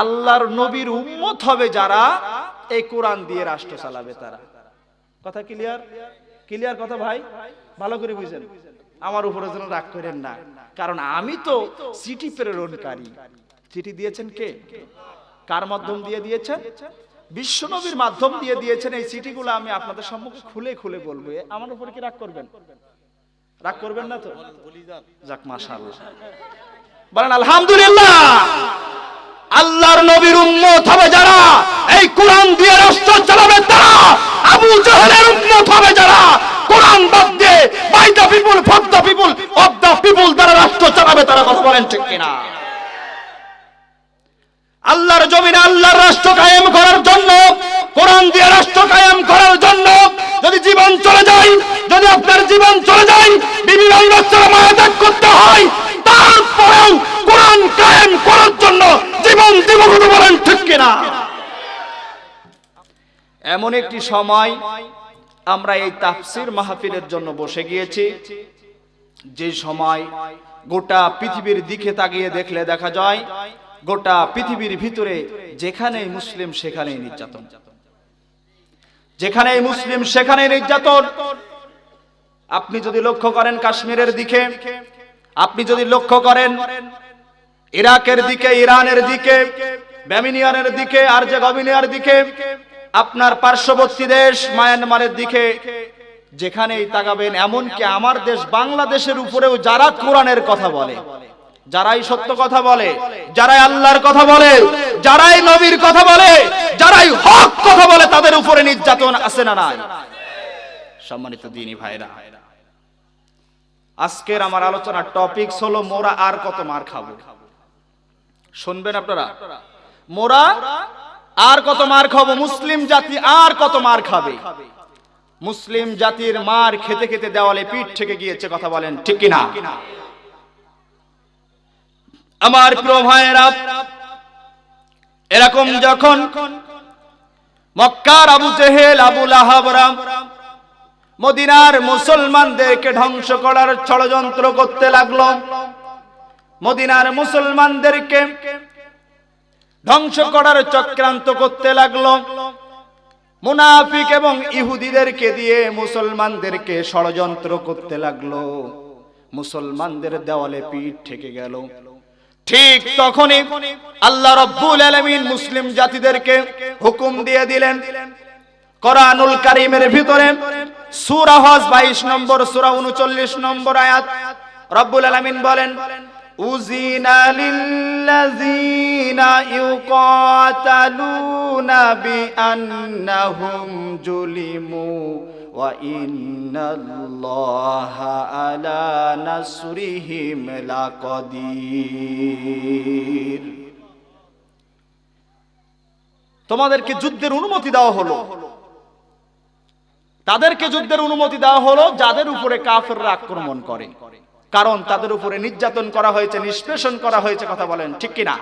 আল্লাহর নবীর উম্মত হবে যারা এই কোরআন দিয়ে রাষ্ট্র চালাবে তারা। কথা ক্লিয়ার ক্লিয়ার কথা ভাই? ভালো করে বুঝেন। আমার উপরে যেন রাগ করেন না। কারণ আমি তো চিঠি প্রেরণকারী। চিঠি দিয়েছেন কে? কার মাধ্যম দিয়ে দিয়েছেন? বিশ্বনবীর মাধ্যম দিয়ে দিয়েছেন। এই চিঠিগুলো আমি আপনাদের সম্মুখে খুলে খুলে বলব। আমার উপরে কি রাগ করবেন? রাগ করবেন না তো? যাক, মাশাআল্লাহ। বলেন, আলহামদুলিল্লাহ! আল্লাহর নবীর উম্মত হবে যারা, এই কোরআন দিয়ে রাষ্ট্র চালাবে তারা, আবু জাহেলের উম্মত হবে যারা, কোরআন বাদ দিয়ে by the people for the people of the people দ্বারা রাষ্ট্র চালাবে তারা, কথা বলেন ঠিক কিনা? আল্লাহর জমিনে আল্লাহর রাষ্ট্র কায়েম করার জন্য, কোরআন দিয়ে রাষ্ট্র কায়েম করার জন্য, যদি জীবন চলে যায়, যদি আপনার জীবন চলে যায় বিভিন্ন বাচ্চারা মায়া ত্যাগ করতে হয়, তারপরেও কোরআন কায়েম করার জন্য জীবন কথা বলেন ঠিক কিনা? এমন একটি সময় আমরা এই তাফসির মাহফিলের জন্য বসে গিয়েছি। যে সময় গোটা পৃথিবীর দিকে তাকিয়ে দেখলে দেখা যায়, গোটা পৃথিবীর ভিতরে যেখানেই মুসলিম সেখানেই নির্যাতন। যেখানেই মুসলিম সেখানেই নির্যাতন। আপনি যদি লক্ষ্য করেন কাশ্মীরের দিকে, আপনি যদি লক্ষ্য করেন ইরাকের দিকে, ইরানের দিকে ব্যামিনিয়ানের দিকে, আর যে গবিনিয়ার দিকে, আপনার পার্শ্ববর্তী দেশ মায়ানমারের দিকে, যেখানেই তাকাবেন, এমনকি আমার দেশ বাংলাদেশের উপরেও যারা কোরআনের কথা বলে, যারাই সত্য কথা বলে, যারাই আল্লাহর কথা বলে, যারাই নবীর কথা বলে, যারাই হক কথা বলে, তাদের উপরে নির্যাতন আছে না নাই? সম্মানিত দিনী ভাইরা, আজকের আমার আলোচনার টপিক হলো মোরা আর কত মার খাব? শুনবেন আপনারা। মোরা আর কত মার খাব? মুসলিম জাতি আর কত মার খাবে? মুসলিম জাতির মার খেতে খেতে দেওয়ালে পিঠ থেকে গিয়েছে কথা বলেন, ঠিক কিনা? আমার প্রিয় এরকম যখন মক্কার আবু জেহেল, আবু লাহাবরাম মদিনার মুসলমানদেরকে ধ্বংস করার ষড়যন্ত্র করতে লাগল মদিনার মুসলমানদেরকে ধ্বংস করার চক্রান্ত করতে লাগল। মুনাফিক এবং ইহুদিদেরকে দিয়ে মুসলমানদেরকে ষড়যন্ত্র করতে লাগল। মুসলমানদের দেওয়ালে পিঠ থেকে গেল। ঠিক তখনই আল্লাহ রব্বুল আলামিন মুসলিম জাতিদেরকে হুকুম দিয়ে দিলেন। কোরআনুল কারীমের ভিতরে সূরা হজ 22 নম্বর, সূরা 39 নম্বর আয়াত। রব্বুল আলামিন বলেন উজিনা লিল্লাযিনা ইউকাতালুনা বিআন্নাহুম জুলিমু ওয়া ইন্নাল্লাহা আলা নাসরিহিম লাকাদির। তোমাদেরকে যুদ্ধের অনুমতি দেওয়া হলো। তাদেরকে যুদ্ধের অনুমতি দেওয়া হলো যাদের উপরে কাফেররা আক্রমণ করে। কারণ তাদের উপরে নির্যাতন করা হয়েছে, নিষ্পেষণ করা হয়েছে কথা বলেন, ঠিক কিনা?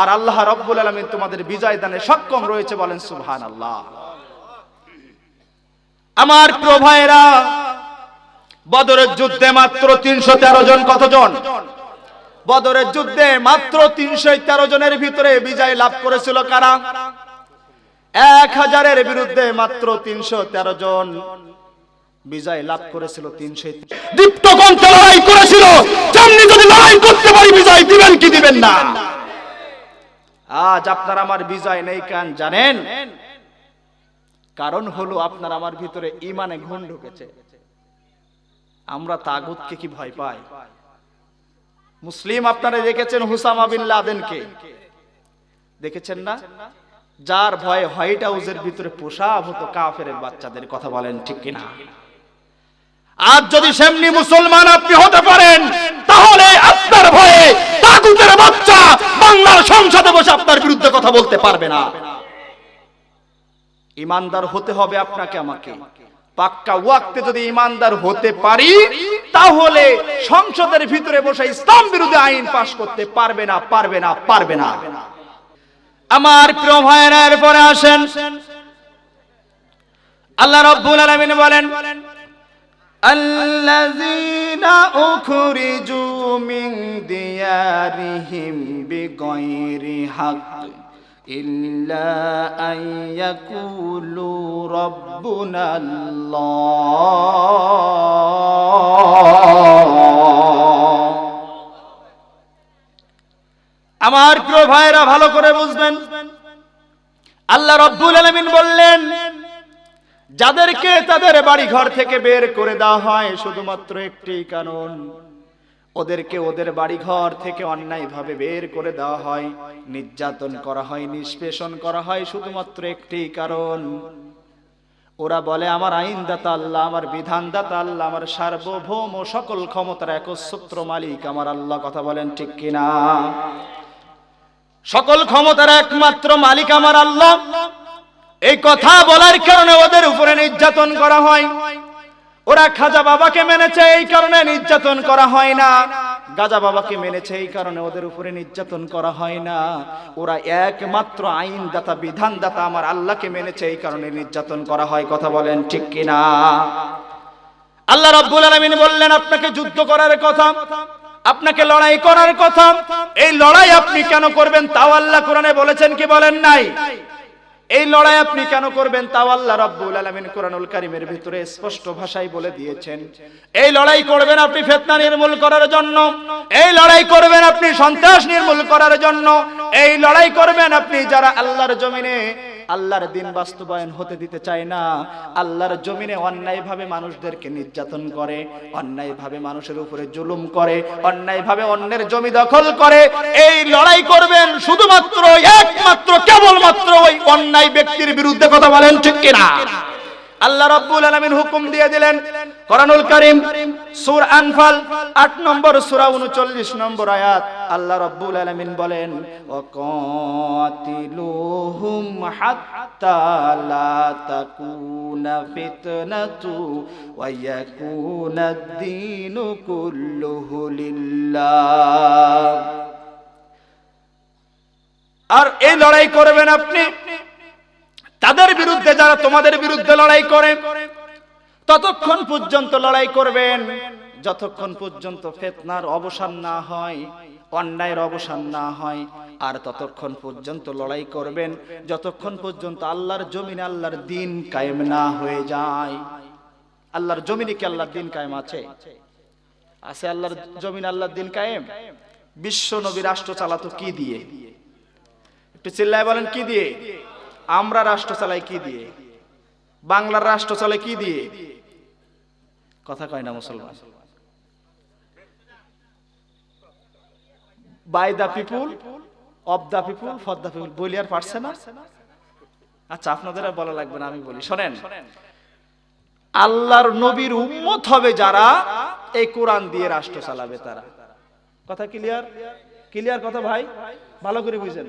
আর আল্লাহ রব্বুল আলমিন তোমাদের বিজয় দানে সক্ষম রয়েছে বলেন সুবহান আল্লাহ আমার প্রিয় বদরের যুদ্ধে মাত্র তিনশো তেরো জন কতজন? বদরের যুদ্ধে মাত্র তিনশো তেরো জনের ভিতরে বিজয় লাভ করেছিল কারা? এক হাজারের বিরুদ্ধে মাত্র তিনশো তেরো জন। বিজয় লাভ করেছিল তিনশো দীপ্ত কণ্ঠে লড়াই করেছিল। যদি লড়াই করতে পারি বিজয় দিবেন কি দিবেন না? আজ আপনার আমার বিজয় নেই কান জানেন? কারণ হলো আপনার আমার ভিতরে ইমানে ঘুণ ঢুকেছে। আমরা তাগুতকে কি ভয় পাই? মুসলিম আপনারা দেখেছেন হুসামা বিন লাদেনকে? দেখেছেন না? যার ভয়ে হোয়াইট হাউসের ভিতরে পোশাক হতো কাফের বাচ্চাদের কথা বলেন ঠিক কিনা? আজ যদি সেমনি মুসলমান আপনি হতে পারেন, তাহলে আপনার ভয়ে তাগুতের বাচ্চা বাংলার সংসদে বসে আপনার বিরুদ্ধে কথা বলতে পারবে না। ইমানদার হতে হবে আপনাকে আমাকে। পাক্কা ওয়াক্তে যদি ইমানদার হতে পারি, তাহলে সংসদের ভিতরে বসে ইসলাম বিরোধী আইন পাশ করতে পারবে না পারবে না পারবে না। আমার প্রিয় ভাইয়েরা, এরপরে আসেন। আল্লাহ রব্বুল আলামিন বলেন الذين أخرجوا من ديارهم بغير حق إلا أن يقولوا ربنا الله আমার প্রিয় ভাইরা ভালো করে বুঝবেন আল্লাহ রব্বুল আলামিন বললেন যাদেরকে তাদের বাড়ি ঘর থেকে বের করে দেওয়া হয়, শুধুমাত্র একটি কারণ, ওদেরকে ওদের বাড়ি ঘর থেকে অন্যায়ভাবে বের করে দেওয়া হয়, নির্যাতন করা হয়, নিষ্পেষণ করা হয়, শুধুমাত্র একটি কারণ। ওরা বলে, আমার আইনদাতা আল্লাহ, আমার বিধানদাতা আল্লাহ, আমার সার্বভৌম সকল ক্ষমতার একসূত্র মালিক, আমার আল্লাহ। কথা বলেন ঠিক কিনা? সকল ক্ষমতার একমাত্র মালিক আমার আল্লাহ। এই কথা বলার কারণে ওদের উপরে নির্যাতন করা হয়। ওরা খাজা বাবাকে মেনেছে, এই কারণে নির্যাতন করা হয় না। গাজা বাবাকে মেনেছে, এই কারণে ওদের উপরে নির্যাতন করা হয় না। ওরা একমাত্র আইনদাতা, বিধানদাতা আমার আল্লাহকে মেনেছে, এই কারণে নির্যাতন করা হয়। কথা বলেন ঠিক কিনা? আল্লাহ রাব্বুল আলামিন বললেন, আপনাকে যুদ্ধ করার কথা, আপনাকে লড়াই করার কথা। এই লড়াই আপনি কেন করবেন, তাও আল্লাহ কোরআনে বলেছেন কি বলেন নাই? এই লড়াই আপনি কেন করবেন তাও আল্লাহ রাব্বুল আলামিন কোরআনুল কারীমের ভিতরে স্পষ্ট ভাষায় বলে দিয়েছেন। এই লড়াই করবেন আপনি ফিতনা নির্মূল করার জন্য, এই লড়াই করবেন আপনি সন্ত্রাস নির্মূল করার জন্য, এই লড়াই করবেন আপনি যারা আল্লাহর জমিনে আল্লাহর দিন বাস্তবায়ন হতে দিতে চায় না। আল্লাহর জমিনে অন্যায়ভাবে মানুষদেরকে নির্যাতন করে, অন্যায়ভাবে মানুষের উপরে জুলুম করে, অন্যায়ভাবে অন্যের জমি দখল করে। এই লড়াই করবেন শুধুমাত্র, একমাত্র, কেবলমাত্র ওই অন্যায় ব্যক্তির বিরুদ্ধে কথা বলেন ঠিক কিনা? আল্লাহ রাব্বুল আলামিন হুকুম দিয়ে দিলেন কোরআনুল কারীম, সূরা আনফাল 8 নম্বর সূরা 39 নম্বর আয়াত, আল্লাহ রাব্বুল আলামিন বলেন, ওয়াকাতিলুহুম আর এই লড়াই করবেন আপনি? তাদের বিরুদ্ধে, যারা তোমাদের বিরুদ্ধে লড়াই করে ততক্ষণ পর্যন্ত লড়াই করবেন। যতক্ষণ পর্যন্ত ফেতনার অবসান না হয়, অন্যায়ের অবসান না হয়, আর ততক্ষণ পর্যন্ত লড়াই করবেন। যতক্ষণ পর্যন্ত আল্লাহর জমিনে আল্লাহর দিন কায়েম না হয়ে যায়। আল্লাহর জমিনে কি আল্লাহর দিন কায়েম আছে? আছে আল্লাহর জমিন আল্লাহর দিন কায়েম? বিশ্ব নবী রাষ্ট্র চালাতো কি দিয়ে? একটু চিল্লায় বলেন, কি দিয়ে? আমরা রাষ্ট্র চালাই কি দিয়ে? বাংলার রাষ্ট্র চলে কি দিয়ে? কথা কয় না মুসলমান? By the people of the people for the people বলি আর পারছে না। আচ্ছা আপনাদের আর বলা লাগবে না আমি বলি। শোনেন আল্লাহর নবীর উম্মত হবে যারা এই কোরআন দিয়ে রাষ্ট্র চালাবে তারা। কথা ক্লিয়ার ক্লিয়ার কথা ভাই? ভালো করে বুঝেন।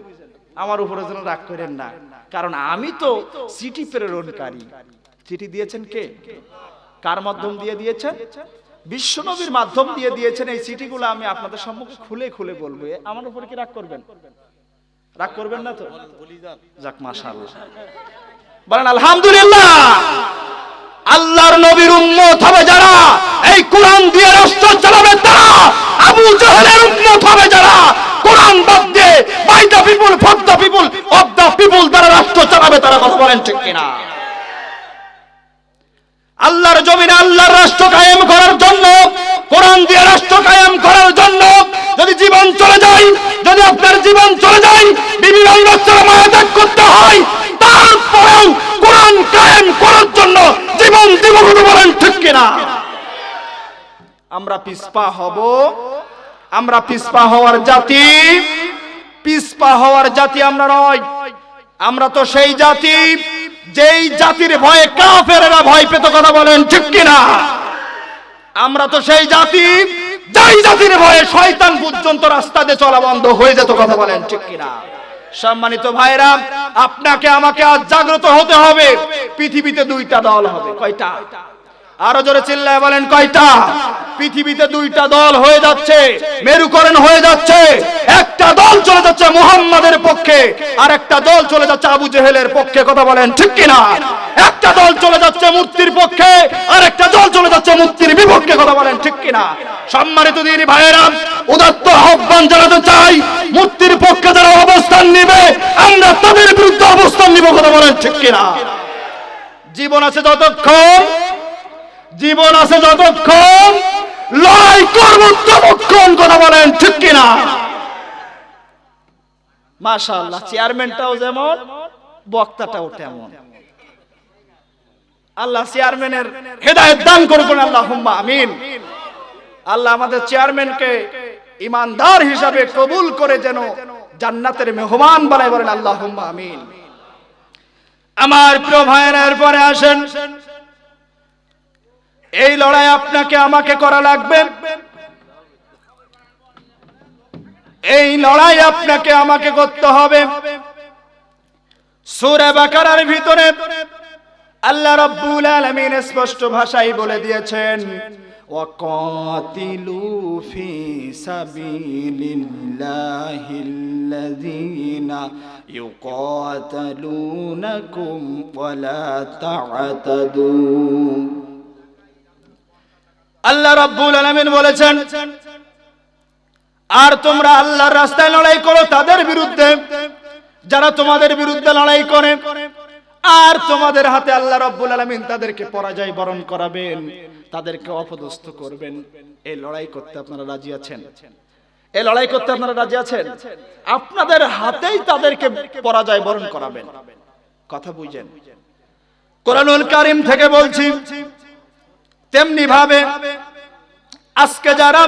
আমার উপরে যেন রাগ করেন না। কারণ আমি তো চিঠি প্রেরণকারী চিঠি দিয়েছেন কে? কার মাধ্যম দিয়ে দিয়েছেন? বিশ্বনবীর মাধ্যম দিয়ে দিয়েছেন। এই চিঠিগুলো আমি আপনাদের সম্মুখে খুলে খুলে বলব। আমার উপরে কি রাগ করবেন? রাগ করবেন না তো? যাক, মাশাআল্লাহ। বলেন, আলহামদুলিল্লাহ, আল্লাহর নবীর উম্মত হবে যারা এই কোরআন দিয়ে রাষ্ট্র চালাবে তারা, আবু জাহেলের উম্মত হবে যারা কোরআন বাদ দিয়ে by the people for the people of the people তারা রাষ্ট্র চালাবে তারা কথা বলেন ঠিক কিনা? আল্লাহর জমিনে আল্লাহর রাষ্ট্র কায়েম করার জন্য, কোরআন দিয়ে রাষ্ট্র কায়েম করার জন্য যদি জীবন চলে যায়, যদি আপনার জীবন চলে যায় বিবি বাচ্চারা মায়া ত্যাগ করতে হয়, তারপরেও কোরআন কায়েম করার জন্য জীবন জীবন বলেন ঠিক কিনা? আমরা পিসপা হব, আমরা পিসপা হওয়ার জাতি, পিসপা হওয়ার জাতি আমরা নয়, আমরা তো সেই জাতি যেই জাতির ভয়ে কাফেরেরা ভয় পেত কথা বলেন, ঠিক কিনা? আমরা তো সেই জাতি, যেই জাতির ভয়ে শয়তান পর্যন্ত রাস্তা দিয়ে চলা বন্ধ হয়ে যেত কথা বলেন, ঠিক কিনা? সম্মানিত ভাইরা, আপনাকে আমাকে আজ জাগ্রত হতে হবে। পৃথিবীতে দুইটা দল হবে। কয়টা? আরও জোরে চিল্লায় বলেন, কয়টা? পৃথিবীতে দুইটা দল হয়ে যাচ্ছে, মেরুকরণ হয়ে যাচ্ছে, একটা দল চলে যাচ্ছে মুহাম্মাদের পক্ষে আর একটা দল চলে যাচ্ছে আবু জেহেলের পক্ষে, কথা বলেন ঠিক কিনা? একটা দল চলে যাচ্ছে মূর্তির পক্ষে আর একটা দল চলে যাচ্ছে মূর্তির বিপক্ষে, কথা বলেন ঠিক কিনা? সম্মানিত দিনী ভাইয়েরা, উদাত্ত আহ্বান জানাতে চাই মূর্তির পক্ষে যারা অবস্থান নিবে, আমরা তাদের বিরুদ্ধে অবস্থান নিব, কথা বলেন ঠিক কিনা? জীবন আছে যতক্ষণ জীবন আছে যতক্ষণ লড়াই করব ততক্ষণ কথা বলেন, ঠিক কিনা? মাশাআল্লাহ চেয়ারম্যানটাও যেমন, বক্তাটাও তেমন। আল্লাহ চেয়ারম্যানের হেদায়েত দান করবেন আল্লাহুম্মা আমিন। আল্লাহ আমাদের চেয়ারম্যানকে ইমানদার হিসাবে কবুল করে যেন জান্নাতের মেহমান বানাই বলেন, আল্লাহুম্মা আমিন। আমার প্রিয় ভাইয়েরা, এরপরে আসেন এই লড়াই আপনাকে, আমাকে করা লাগবে। এই লড়াই আপনাকে, আমাকে করতে হবে। সুরে বাকারার ভিতরে আল্লাহ রব্বুল আলমিন স্পষ্ট ভাষাই বলে দিয়েছেন وقاتلوا في سبيل الله الذين يقاتلونكم ولا تعتدوا আল্লাহ রাব্বুল আলামিন বলেছেন, আর তোমরা আল্লাহর রাস্তায় লড়াই করো তাদের বিরুদ্ধে, যারা তোমাদের বিরুদ্ধে লড়াই করে, আর তোমাদের হাতে আল্লাহ রাব্বুল আলামিন তাদেরকে পরাজয় বরণ করাবেন, তাদেরকে অপদস্থ করবেন। এই লড়াই করতে আপনারা রাজি আছেন? এই লড়াই করতে আপনারা রাজি আছেন? আপনাদের হাতেই তাদেরকে পরাজয় বরণ করাবেন। কথা বুঝেন। কোরআনুল কারিম থেকে বলছি তেমনি ভাবে আজকে যারা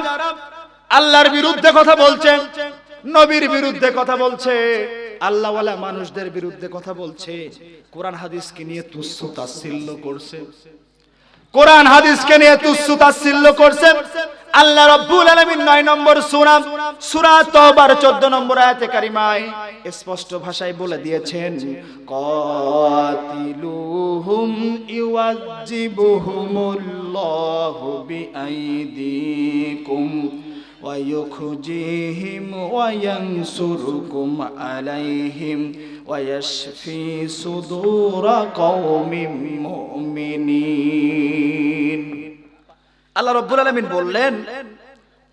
আল্লাহর বিরুদ্ধে কথা বলছে, নবীর বিরুদ্ধে কথা বলছে, আল্লাহওয়ালা মানুষদের বিরুদ্ধে কথা বলছে, কোরআন হাদিসকে নিয়ে তুচ্ছ তাচ্ছিল্য করছে, কোরআন হাদিসকে নিয়ে তুচ্ছ তাচ্ছিল্য করছে আল্লাহ রাব্বুল আলামিন 9 নম্বর সূরা সূরা তওবার 14 নম্বর আয়াতে কারিমায় স্পষ্ট ভাষায় বলে দিয়েছেন কাতিলুহুম ইউআযিবুহুমুল্লাহু বিআইদিকুম ويخزيهم وينصركم عليهم ويشفي صدور قوم مؤمنين আল্লাহ রব্বুল আলামিন বললেন,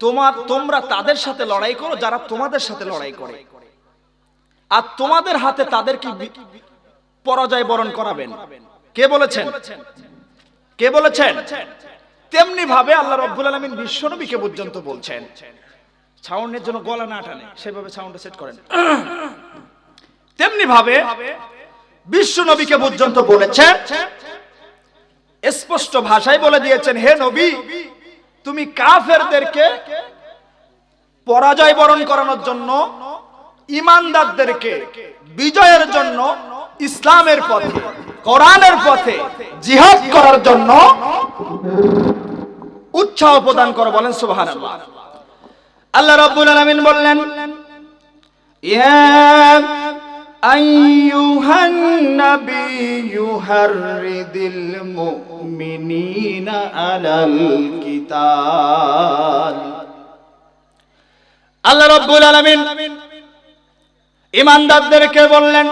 তোমার, তোমরা তাদের সাথে লড়াই করো যারা তোমাদের সাথে লড়াই করে। আর তোমাদের হাতে তাদেরকে পরাজয় বরণ করাবেন। কে বলেছেন? কে বলেছেন? তেমনি ভাবে আল্লাহ রব্বুল আলামিন বিশ্বনবীকে পর্যন্ত বলছেন। সাউন্ডের জন্য গলা না টানে, সেভাবে সাউন্ডটা সেট করেন। তেমনি ভাবে বিশ্বনবীকে পর্যন্ত বলেছেন স্পষ্ট ভাষায় বলে দিয়েছেন, হে নবী, তুমি কাফেরদেরকে পরাজয় বরণ করানোর জন্য, ইমানদারদেরকে বিজয়ের জন্য ইসলামের পথে, কোরআনের পথে জিহাদ করার জন্য উৎসাহ প্রদান করো। বলেন, সুবহানাল্লাহ। আল্লাহ রাব্বুল আলামিন বললেন ইয়া আইয়ুহান নাবিয়্যু হাররিদিল মুমিনিনা আলাল কিতাল আল্লাহ রাব্বুল আলামিন ইমানদারদেরকে বললেন,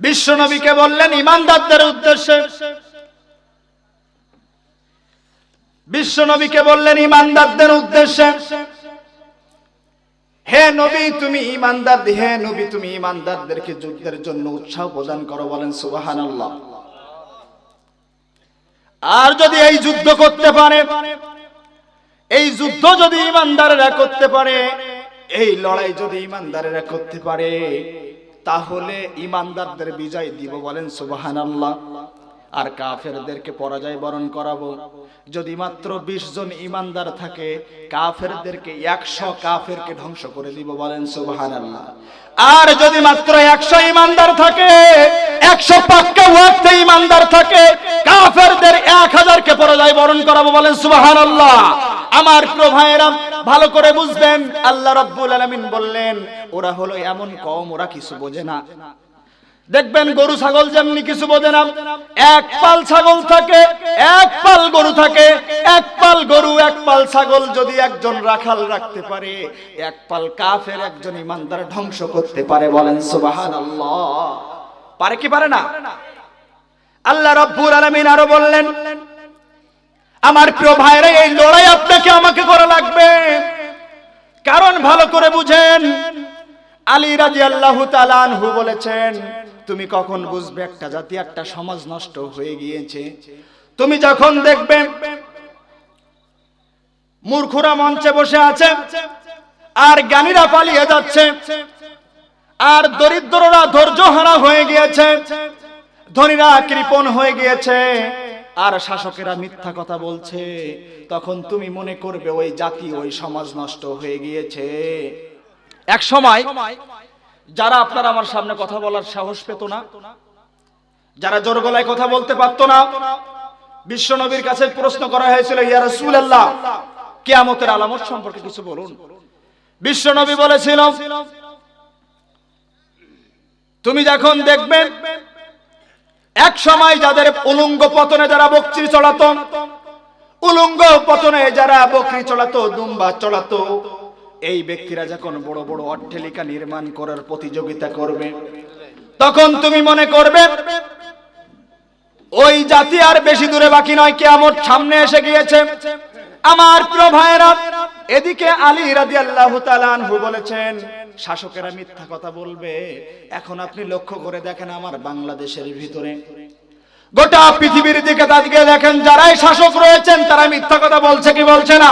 বিশ্বনবীকে বললেন, ইমানদারদের উদ্দেশ্যে বিশ্বনবীকে বললেন, ইমানদারদের উদ্দেশ্যে হে নবী, তুমি ইমানদার হে নবী, তুমি ইমানদারদেরকে যুদ্ধের জন্য উৎসাহ প্রদান করো বলেন সুবহানাল্লাহ। আর যদি এই যুদ্ধ করতে পারে, এই যুদ্ধ যদি ইমানদারেরা করতে পারে, এই লড়াই যদি ইমানদারেরা করতে পারে, তাহলে ইমানদারদের বিজয় দিব বলেন সুবহানাল্লাহ। আর কাফেরদেরকে পরাজয় বরণ করাবো। যদি মাত্র বিশ জন ইমানদার থাকে, কাফেরদেরকে একশো কাফেরকে ধ্বংস করে দিব বলেন সুবহানাল্লাহ। আর যদি মাত্র একশো ইমানদার থাকে, একশো পাক্কা ওয়াক্তে ইমানদার থাকে, কাফেরদের এক হাজারকে পরাজয় বরণ করাবো বলেন সুবহানাল্লাহ। আমার প্রিয় ভালো করে বুঝবেন, আল্লাহ রাব্বুল আলামিন বললেন, ওরা হলো এমন কম, ওরা কিছু বোঝে না। দেখবেন গরু, ছাগল যেমনি কিছু বোঝে না, এক পাল ছাগল থাকে, এক পাল গরু থাকে, এক পাল গরু, এক পাল ছাগল যদি একজন রাখাল রাখতে পারে, এক পাল কাফের একজন ইমানদার ধ্বংস করতে পারে, বলেন সুবাহান পারে কি পারে না? আল্লাহ রব্বুল আলামিন আরও বললেন, আমার প্রিয় ভাইরা, এই লড়াই আপনাকে আমাকে করা লাগবে। কারণ ভালো করে বুঝেন, আলী রাজি আল্লাহ বলেছেন তুমি কখন বুঝবে একটা জাতি, একটা সমাজ নষ্ট হয়ে গিয়েছে? তুমি যখন দেখবে মূর্খরা মঞ্চে বসে আছে, আর জ্ঞানীরা পালিয়ে যাচ্ছে, আর দরিদ্ররা ধৈর্য হারা হয়ে গিয়েছে, ধনীরা কৃপণ হয়ে গিয়েছে, আর শাসকেরা মিথ্যা কথা বলছে, তখন তুমি মনে করবে ওই জাতি, ওই সমাজ নষ্ট হয়ে গিয়েছে। এক সময় যারা আপনার আমার সামনে কথা বলার সাহস পেত না, যারা জোর গলায় কথা বলতে পারতো না, বিশ্ব নবীর কাছে প্রশ্ন করা হয়েছিল, ইয়া রাসূলুল্লাহ, কিয়ামতের আলামত সম্পর্কে কিছু বলুন? বিশ্ব নবী বলেছিল, তুমি যখন দেখবে, এক সময় যাদের উলঙ্গ পতনে যারা বকরি চড়াতো, উলঙ্গ পতনে যারা বকরি চড়াতো, দুম্বা চড়াতো এই ব্যক্তিরা যখন বড় বড় অট্টালিকা নির্মাণ করার প্রতিযোগিতা করবে, তখন তুমি মনে করবে, ওই জাতি আর বেশি দূরে বাকি নয় কেমন সামনে এসে গিয়েছে। আমার প্রিয় ভাইরা এদিকে আলী রাজি আল্লাহ তালানহু বলেছেন, শাসকেরা মিথ্যা কথা বলবে। এখন আপনি লক্ষ্য করে দেখেন আমার বাংলাদেশের ভিতরে গোটা পৃথিবীর দিকে তাদিকে দেখেন, যারাই শাসক রয়েছেন, তারা মিথ্যা কথা বলছে কি বলছে না?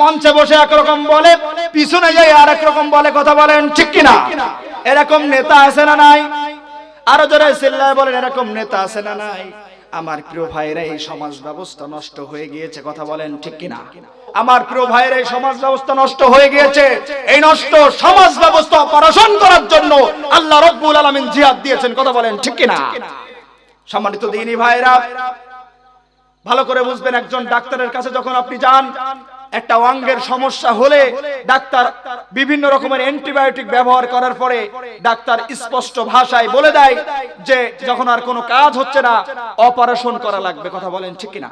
মঞ্চে বসে একরকম বলে, পিছনে যাই আর রকম বলে কথা বলেন, ঠিক কিনা? এরকম নেতা আছে না নাই? আরও জোরে চিল্লায় বলেন, এরকম নেতা আছে না নাই? আমার প্রিয় ভাইরা এই সমাজ ব্যবস্থা নষ্ট হয়ে গিয়েছে, কথা বলেন, ঠিক কিনা? আমার প্রিয় ভাইয়ের, এই সমাজ ব্যবস্থা নষ্ট হয়ে গিয়েছে। এই নষ্ট সমাজ ব্যবস্থা অপারেশন করার জন্য আল্লাহ রব্বুল আলামিন জিহাদ দিয়েছেন, কথা বলেন, ঠিক কিনা? সম্মানিত দিনী ভাইরা, ভালো করে বুঝবেন একজন ডাক্তারের কাছে যখন আপনি যান, একটা অঙ্গের সমস্যা হলে ডাক্তার বিভিন্ন রকমের অ্যান্টিবায়োটিক ব্যবহার করার পরে ডাক্তার স্পষ্ট ভাষায় বলে দেয় যে যখন আর কোনো কাজ হচ্ছে না, অপারেশন করা লাগবে, কথা বলেন ঠিক কিনা?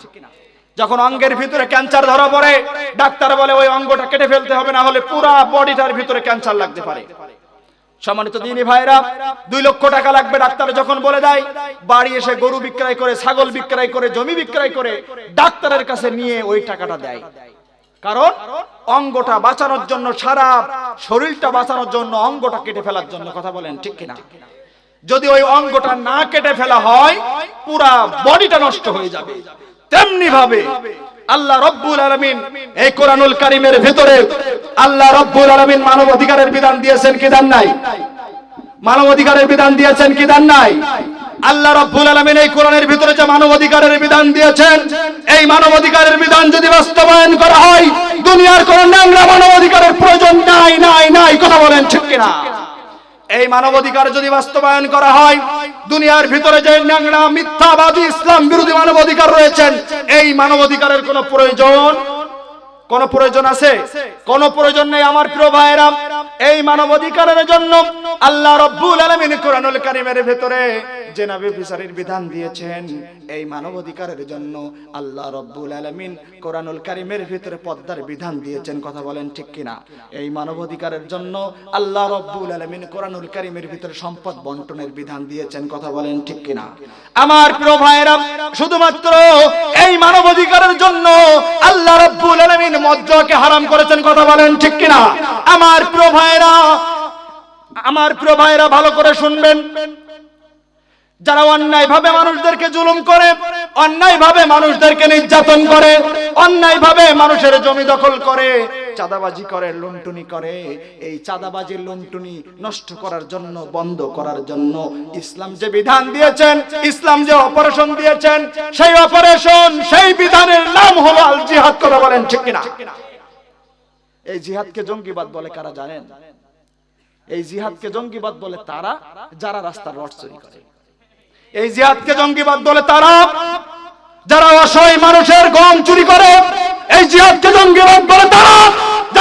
যখন অঙ্গের ভিতরে ক্যান্সার ধরা পড়ে, ডাক্তার বলে ওই অঙ্গটা কেটে ফেলতে হবে, না হলে পুরো বডিটার ভিতরে ক্যান্সার লাগতে পারে। সম্মানিত দিনী ভাইরা, দুই লক্ষ টাকা লাগবে ডাক্তার যখন বলে দেয়, বাড়ি এসে গরু বিক্রয় করে, ছাগল বিক্রয় করে, জমি বিক্রয় করে, ডাক্তারের কাছে নিয়ে ওই টাকাটা দেয়। কারণ অঙ্গটা বাঁচানোর জন্য, সারা শরীরটা বাঁচানোর জন্য অঙ্গটা কেটে ফেলার জন্য কথা বলেন, ঠিক কিনা? যদি ওই অঙ্গটা না কেটে ফেলা হয়, পুরা বডিটা নষ্ট হয়ে যাবে। তেমনি ভাবে আল্লাহ রব্বুল আলমিন এই কোরআনুল কারিমের ভেতরে আল্লাহ রব্বুল আলমিন মানব অধিকারের বিধান দিয়েছেন কি দান নাই? মানব অধিকারের বিধান দিয়েছেন কি দান নাই? আল্লাহ রব্বুল আলমিন এই কোরআনের ভিতরে যে মানব অধিকারের বিধান দিয়েছেন, এই মানব অধিকারের বিধান যদি বাস্তবায়ন করা হয়, দুনিয়ার কোন ন্যাংরা মানব অধিকারের প্রয়োজন নাই নাই নাই। কথা বলেন ঠিক কিনা? এই মানবাধিকার যদি বাস্তবায়ন করা হয়, দুনিয়ার ভিতরে যে ন্যাংরা মিথ্যাবাদী ইসলাম বিরোধী মানবাধিকার রয়েছেন, এই মানবাধিকারের কোন প্রয়োজন কোন প্রয়োজন আছে? কোন প্রয়োজন নেই আমার প্রিয় ভাইরা এই মানবাধিকারের জন্য আল্লাহ রব্বুল আলামিন কোরআনুল কারীমের ভিতরে জেনাবে বিচারের বিধান দিয়েছেন, এই মানবাধিকারের জন্য আল্লাহ রব্বুল আলামিন কোরআনুল কারীমের ভিতরে পদ্মার বিধান দিয়েছেন। কথা বলেন ঠিক কিনা? এই মানবাধিকারের জন্য আল্লাহ রব্বুল আলামিন কোরআনুল কারীমের ভিতরে সম্পদ বন্টনের বিধান দিয়েছেন। কথা বলেন ঠিক কিনা? আমার প্রিয় ভাইরা শুধুমাত্র এই মানবাধিকারের জন্য আল্লাহ রব্বুল আলামিন মদ্যকে হারাম করেছেন, কথা বলেন ঠিক কিনা? আমার প্রিয় আমার প্রিয় ভালো করে শুনবেন। যারা অন্যায় ভাবে মানুষদেরকে জুলুম করে অন্যায় ভাবে মানুষদেরকে নির্যাতন করে অন্যায় ভাবে মানুষের জমি দখল করে চাঁদাবাজি করে, লুণ্ঠুনি করে। এই চাঁদাবাজি লুণ্ঠুনি নষ্ট করার জন্য, বন্ধ করার জন্য ইসলাম যে বিধান দিয়েছেন, ইসলাম যে অপারেশন দিয়েছেন, সেই অপারেশন, সেই বিধানের নাম হলো আল জিহাদ করে বলেন ঠিক কিনা? এই জিহাদকে জঙ্গিবাদ বলে কারা জানেন? এই জিহাদকে জঙ্গিবাদ বলে তারা, যারা রাস্তার রড চুরি করে। এই জিহাদকে জঙ্গিবাদ বলে তারা, যারা অসহায় মানুষের গম চুরি করে, এই জিহাদকে জঙ্গিবাদ বলে তারা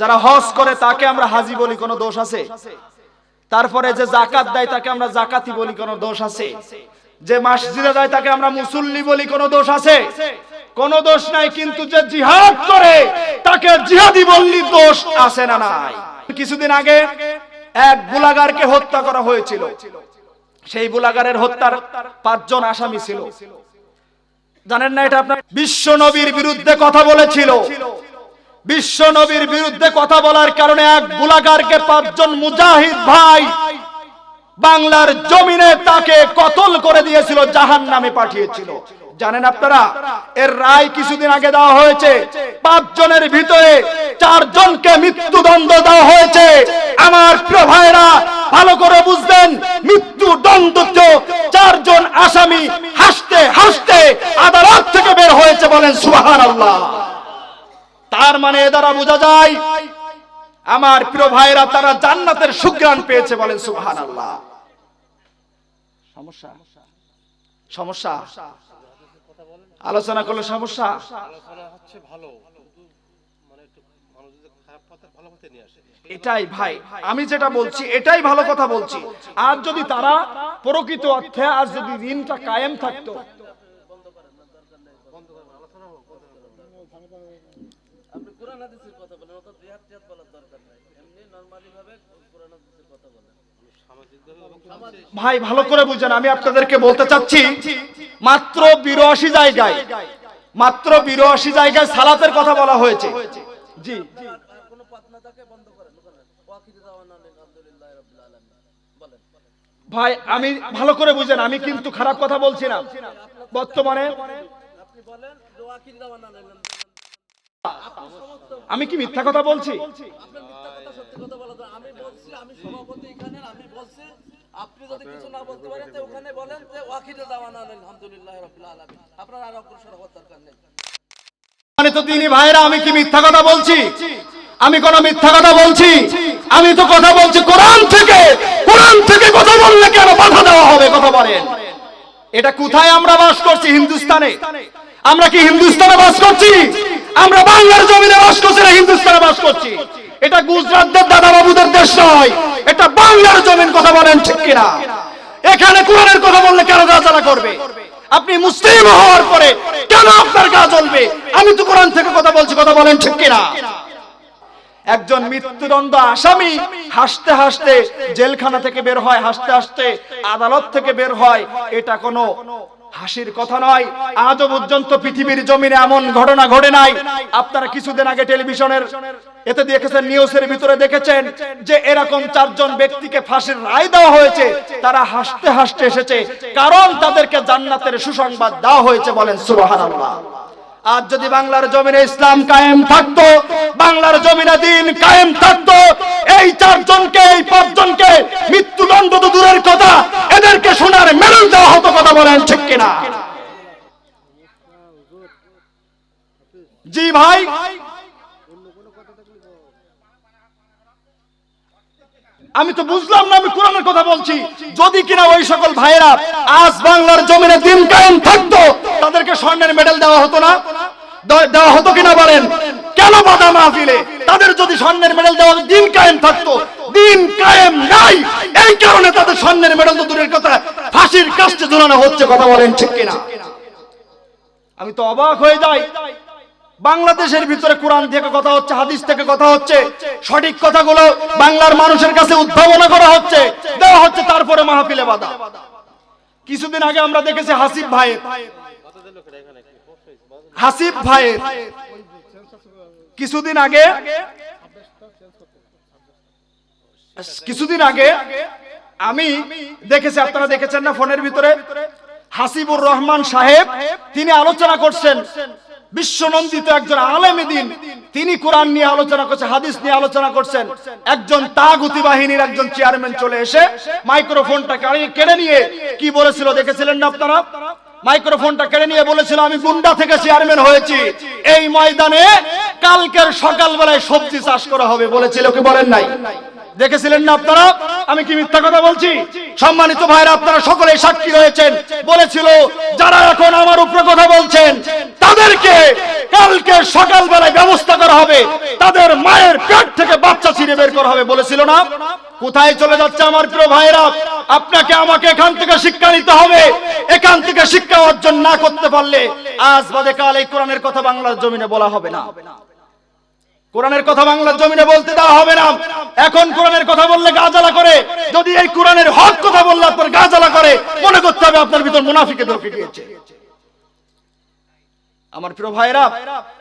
যারা হজ করে, তাকে আমরা হাজি বলি, কোনো দোষ আছে? তারপরে যে জাকাত দেয়, তাকে আমরা জাকাতি বলি, কোনো দোষ আছে? যে মসজিদে দেয় তাকে আমরা মুসল্লি বলি, কোনো দোষ আছে? কোনো দোষ নাই, কিন্তু যে জিহাদ করে, তাকে জিহাদি বললি দোষ আছে না নাই? কিছুদিন আগে এক গুলাগারকে হত্যা করা হয়েছিল। সেই গুলাগারের হত্যার পাঁচজন আসামি ছিল। জানেন না এটা আপনার? বিশ্ব নবীর বিরুদ্ধে কথা বলেছিল। বিশ্ব নবীর বিরুদ্ধে কথা বলার কারণে এক গুলাগারকে পাঁচজন মুজাহিদ ভাই বাংলার জমিনে তাকে কতল করে দিয়েছিল জাহান নামে পাঠিয়েছিল। জানেন আপনারা, এর রায় কিছুদিন আগে দেওয়া হয়েছে। পাঁচ জনের ভিতরে চারজনকে মৃত্যুদণ্ড দেওয়া হয়েছে। আমার প্রিয় ভাইরা, ভালো করে বুঝবেন মৃত্যুদণ্ড চারজন আসামি হাসতে হাসতে আদালত থেকে বের হয়েছে বলেন সুবাহান আল্লাহ তার মানে এ দ্বারা বোঝা যায় আমার প্রিয় ভাইরা তারা জান্নাতের সুগ্রাণ পেয়েছে বলেন সুবহান আল্লাহ সমস্যা? সমস্যা? আলোচনা করলে সমস্যা? মানে এটাই ভাই আমি যেটা বলছি এটাই ভালো কথা বলছি। আর যদি তারা প্রকৃত অর্থে আজ যদি ঋণটা কায়েম থাকতো আপনি কোরআন হাদিসের কথা বলেন অত জিহাদ টিহাদ বলার দরকার নাই এমনি নরমালি ভাবে কোরআন হাদিসের কথা বলেন ভাই, ভালো করে বুঝেন, আমি আপনাদেরকে বলতে চাচ্ছি, মাত্র বিরাশি জায়গায়, মাত্র বিরাশি জায়গায় সালাতের কথা বলা হয়েছে। জি। ভাই, আমি ভালো করে বুঝেন, আমি কিন্তু খারাপ কথা বলছি না। বর্তমানে আমি কি মিথ্যা কথা বলছি? আমি বলছি, আমি সভাপতি এখানে আমি বলছি আপনি যদি কিছু না বলতে পারেন, তো ওখানে বলেন যে, ওয়াকিদ দাওয়ানা আলহামদুলিল্লাহ রাব্বিল আলামিন। আপনার আর অগ্রসর হওয়ার দরকার নেই। মানে তিনি ভাইরা আমি কি মিথ্যা কথা বলছি? আমি কোন মিথ্যা কথা বলছি? আমি তো কথা বলছি কোরআন থেকে। কোরআন থেকে কথা বললে কেন বাধা দেওয়া হবে, কথা বলেন। এটা কোথায় আমরা বাস করছি? হিন্দুস্তানে। আমরা কি হিন্দুস্তানে বাস করছি? আমরা বাংলার জমিনে বাস করছি না হিন্দুস্তানে বাস করছি? এটা গুজরাটদের দাদা বাবুদের দেশ নয়। এটা বাংলার জমিন কথা বলেন ঠিক কিনা? এখানে কোরআনের কথা বললে কেন গাছালা করবে? আপনি মুসলিম হওয়ার পরে কেন আপনার গা জ্বলবে? আমি তো কোরআন থেকে কথা বলছি, কথা বলেন ঠিক কিনা? একজন মৃত্যুদণ্ড আসামি হাসতে হাসতে জেলখানা থেকে বের হয়, হাসতে হাসতে আদালত থেকে বের হয়, এটা কোনো হাসির কথা নয়, আজও পর্যন্ত পৃথিবীর জমিনে এমন ঘটনা ঘটে নাই। আপনারা কিছুদিন আগে টেলিভিশনের এতে দেখেছেন, নিউজের ভিতরে দেখেছেন যে এরকম চারজন ব্যক্তিকে ফাঁসির রায় দেওয়া হয়েছে। তারা হাসতে হাসতে এসেছে। কারণ তাদেরকে জান্নাতের সুসংবাদ দেওয়া হয়েছে বলেন সুবহানাল্লাহ। আজ যদি বাংলার জমিনে ইসলাম কায়েম থাকতো, বাংলার জমিনে দিন কায়েম থাকতো, এই চারজনকে, এই পাঁচজনকে মৃত্যুদণ্ড তো দূরের কথা, এদেরকে সোনার মেডেল দেওয়া হতো কথা বলেন ঠিক কিনা? জি ভাই। আমি তো বুঝলাম না, আমি কোরআনের কথা বলছি। যদি কিনা ওই সকল ভাইরা আজ বাংলার জমিনে দিন কায়েম থাকতো তাদেরকে স্বর্ণের মেডেল দেওয়া হতো না? দেওয়া হতো কিনা বলেন? কেন বাধা মাহফিলে? তাদের যদি স্বর্ণের মেডেল দেওয়া দিন কায়েম থাকতো, দিন কায়েম নাই। এই কারণে তাদের স্বর্ণের মেডেল তো দূরের কথা। ফাঁসির কাস্টে ঝুলানো হচ্ছে, কথা বলেন ঠিক কিনা? আমি তো অবাক হয়ে যাই। বাংলাদেশের ভিতরে কোরআন থেকে কথা হচ্ছে, হাদিস থেকে কথা হচ্ছে। সঠিক কথাগুলো বাংলার মানুষের কাছে উদ্ভাবনা করা হচ্ছে, দেওয়া হচ্ছে, তারপরে মাহফিলে বাধা। কিছুদিন আগে আমরা দেখেছি হাসিফ ভাইয়ের হাসিফ ভাইয়ের কিছুদিন আগে কিছুদিন আগে আমি দেখেছি, আপনারা দেখেছেন না ফোনের ভিতরে? হাসিবুর রহমান সাহেব, তিনি আলোচনা করছেন। বিশ্বনন্দিত একজন আলেমী দিন, তিনি কোরআন নিয়ে আলোচনা করছেন, হাদিস নিয়ে আলোচনা করছেন। একজন তাগুতি বাহিনীর একজন চেয়ারম্যান চলে এসে মাইক্রোফোনটা কেড়ে নিয়ে কি বলেছিল, দেখেছিলেন না আপনারা? মাইক্রোফোনটা কেড়ে নিয়ে বলেছিল, আমি গুন্ডা থেকে চেয়ারম্যান হয়েছি। এই ময়দানে কালকের সকালবেলায় সবজি চাষ করা হবে, বলেছিল, কি বলেন নাই? দেখেছিলেন না আপনারা? আমি কি মিথ্যা কথা বলছি? সম্মানিত ভাইরা, আপনারা সকলেই সাক্ষী রয়েছেন। বলেছিল, যারা এখন আমার উপরে কথা বলছেন, তাদেরকে কালকে সকালবেলায় ব্যবস্থা করা হবে। তাদের মায়ের পেট থেকে বাচ্চা ছিঁড়ে বের করা হবে বলেছিল না? কোথায় চলে যাচ্ছে আমার প্রিয় ভাইরা? আপনাকে আমাকে এখান থেকে শিক্ষা নিতে হবে। এখান থেকে শিক্ষা অর্জন না করতে পারলে আজ বাদে কাল এই কোরআনের কথা বাংলার জমিনে বলা হবে না। কোরআনের কথা বাংলার জমিনে বলতে দেওয়া হবে না। এখন কোরআনের কথা বললে গা জ্বালা করে। যদি এই কোরআনের হক কথা বললে আপনার গা জ্বালা করে, মনে করতে হবে আপনার ভিতর মুনাফিকে ঢুকে গিয়েছে। আমার প্রিয় ভাইরা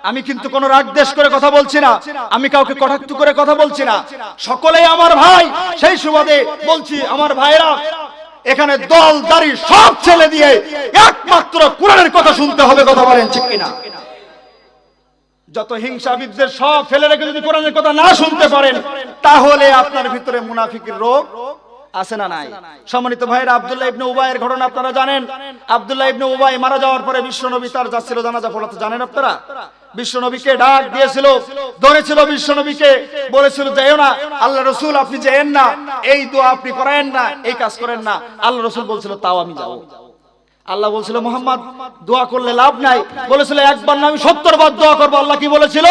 আমি কিন্তু কোন রাগ দেশ করে কথা বলছি না। আমি কাউকে কটাক্ষ করে কথা বলছি না। সকলেই আমার ভাই। সেই সুবাদে বলছি, আমার ভাইরা এখানে দল, দাড়ি সব ছেলে দিয়ে একমাত্র কোরআনের কথা শুনতে হবে, কথা বলেন ঠিক কিনা? যত হিংসা বিদ্বেষ সব ফেলে রেখে যদি কোরআনের কথা না শুনতে পারেন, তাহলে আপনার ভিতরে মুনাফিকের রোগ আছে না নাই? সম্মানিত ভাইরা আব্দুল্লাহ ইবনে উবাইয়ের ঘটনা আপনারা জানেন। আব্দুল্লাহ ইবনে উবাই মারা যাওয়ার পরে বিশ্বনবী তার যাচ্ছিল জানাজা পড়াতে জানেন আপনারা? বিশ্বনবীকে ডাক দিয়েছিল, ধরেছিল বিশ্বনবীকে, বলেছিল, যেও না, আল্লাহ রসুল, আপনি যেয়েন না, এই দোয়া আপনি করেন না, এই কাজ করেন না। আল্লাহ রসুল বলছিল, তাও আমি যাব। আল্লাহ বলছিল, মোহাম্মদ, দোয়া করলে লাভ নাই। বলেছিল, একবার না, আমি সত্তর বার দোয়া করব। আল্লাহ কি বলেছিল?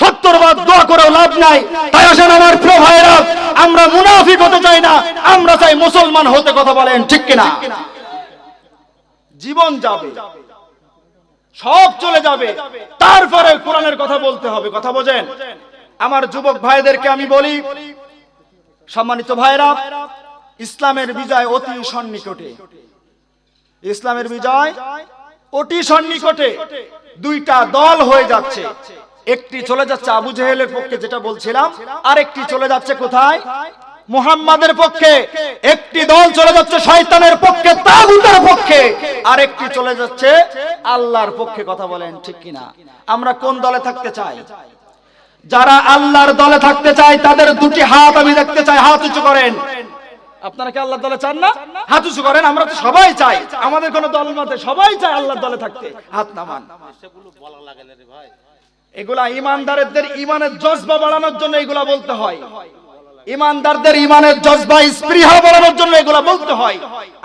সত্তর বার দোয়া করেও লাভ নাই। তাই আসেন আমার প্রিয় ভাইরা আমরা মুনাফিক হতে চাই না, আমরা চাই মুসলমান হতে কথা বলেন, ঠিক কিনা? জীবন যাবে, সব চলে যাবে, তারপরে কোরআনের কথা বলতে হবে, কথা বোঝেন? আমার যুবক ভাইদেরকে আমি বলি, সম্মানিত ভাইরা ইসলামের বিজয় অতি সন্নিকটে। ইসলামের বিজয় অতি সন্নিকটে দুইটা দল হয়ে যাচ্ছে। একটি চলে যাচ্ছে আবু জেহেলের পক্ষে, যেটা বলছিলাম। আর একটি চলে যাচ্ছে কোথায়? মুহাম্মাদের পক্ষে। একটি দল চলে যাচ্ছে শয়তানের পক্ষে, তাগুতের পক্ষে। আর একটি চলে যাচ্ছে আল্লাহর পক্ষে, কথা বলেন ঠিক কিনা? আমরা কোন দলে থাকতে চাই? যারা আল্লাহর দলে থাকতে চায়, তাদের দুটি হাত আমি দেখতে চাই। হাত উঁচু করেন। আপনারা কি আল্লাহর দলে চান না? হাত উঁচু করেন আমরা তো সবাই চাই। আমাদের কোন দল মতে সবাই চায় আল্লাহর দলে থাকতে। হাত নামান। সেগুলো বলা লাগে না রে ভাই। এগুলা ইমানদারদের ইমানের জজবা বাড়ানোর জন্য এগুলা বলতে হয়। ইমানদারদের ইমানের জজবা স্পৃহা বাড়ানোর জন্য এগুলা বলতে হয়।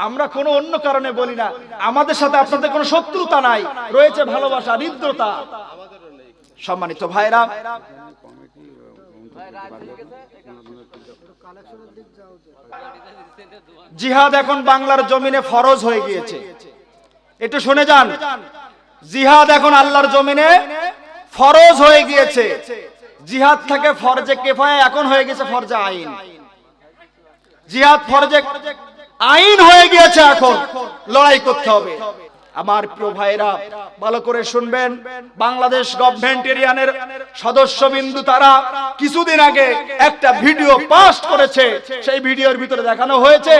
আমরা কোনো অন্য কারণে বলি না। আমাদের সাথে আপনাদের কোনো শত্রুতা নাই। রয়েছে ভালোবাসা হৃদ্রতা। সম্মানিত ভাইরা জিহাদ এখন বাংলার জমিনে ফরজ হয়ে গিয়েছে। একটু শুনে যান। জিহাদ এখন আল্লাহর জমিনে ফরজ হয়ে গিয়েছে। জিহাদ থেকে ফরজে কেফায়া এখন হয়ে গেছে ফরজে আইন। জিহাদ ফরজে আইন হয়ে গিয়েছে এখন। লড়াই করতে হবে। আমার প্রিয় ভাইরা ভালো করে শুনবেন। বাংলাদেশ গভর্নমেন্ট এরিয়ানের সদস্য বিন্দু তারা কিছুদিন আগে একটা ভিডিও পোস্ট করেছে। সেই ভিডিওর ভিতরে দেখানো হয়েছে,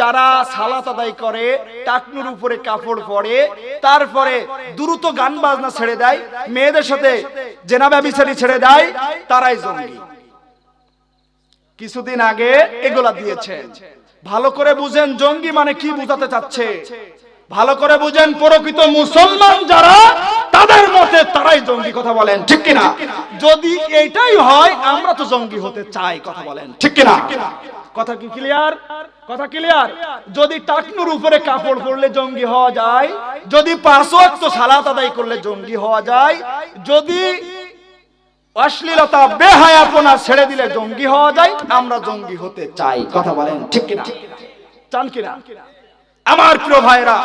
যারা সালাত আদায় করে, টাকনুর উপরে কাপড় পরে, তারপরে দ্রুত গান বাজনা ছেড়ে দেয়, মেয়েদের সাথে জেনাবা বিচারি ছেড়ে দেয়, তারাই জঙ্গি। কিছুদিন আগে এগুলা দিয়েছেন ভালো করে বুঝেন, জঙ্গি মানে কি বুঝাতে চাচ্ছে? ভালো করে বুঝেন, প্রকৃত মুসলমান যারা, তাদের মতে তারাই জঙ্গি, কথা বলেন, ঠিক কিনা? যদি এটাই হয়, আমরা তো জঙ্গি হতে চাই, কথা বলেন, ঠিক কিনা? কথা কি ক্লিয়ার কথা ক্লিয়ার যদি টাকনুর উপরে কাপড় পরলে জঙ্গি হওয়া যায়, যদি পাঁচ সালাত আদায় করলে জঙ্গি হওয়া যায়, যদি অশ্লীলতা, বেহায়াপনা ছেড়ে দিলে জঙ্গি হওয়া যায়, আমরা জঙ্গি হতে চাই, কথা বলেন, ঠিক কিনা? চান কিনা? আমার প্রিয় ভাইরা